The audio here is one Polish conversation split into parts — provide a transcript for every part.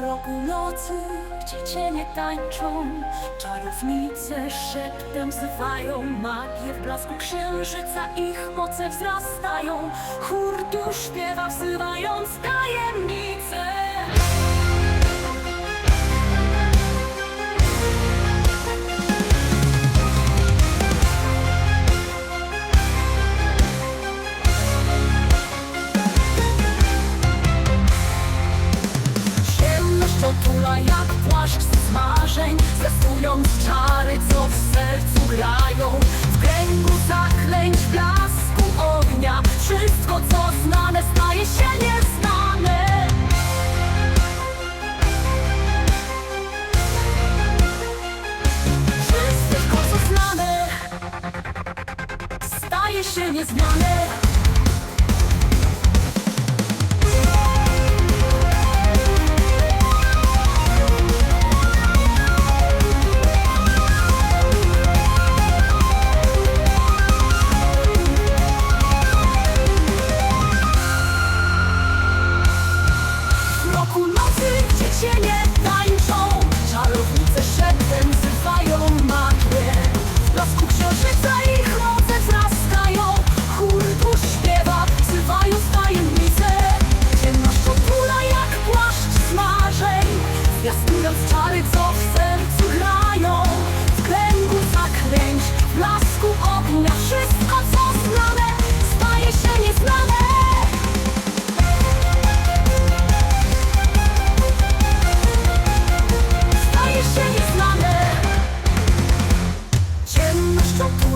rogu nocy, gdzie cienie tańczą Czarownice szeptem wzywają Magię w blasku księżyca Ich moce wzrastają. Chór tu śpiewa wzywając się nieznane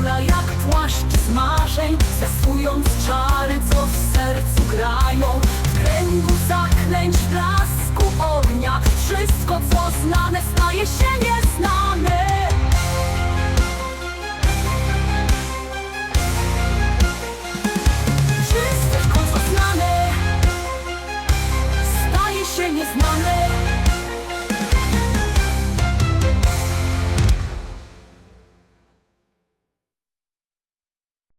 Jak płaszcz z marzeń Zwiastując czary, co w sercu grają. W kręgu zaklęć, blasku ognia Wszystko, co znane, staje się nieznane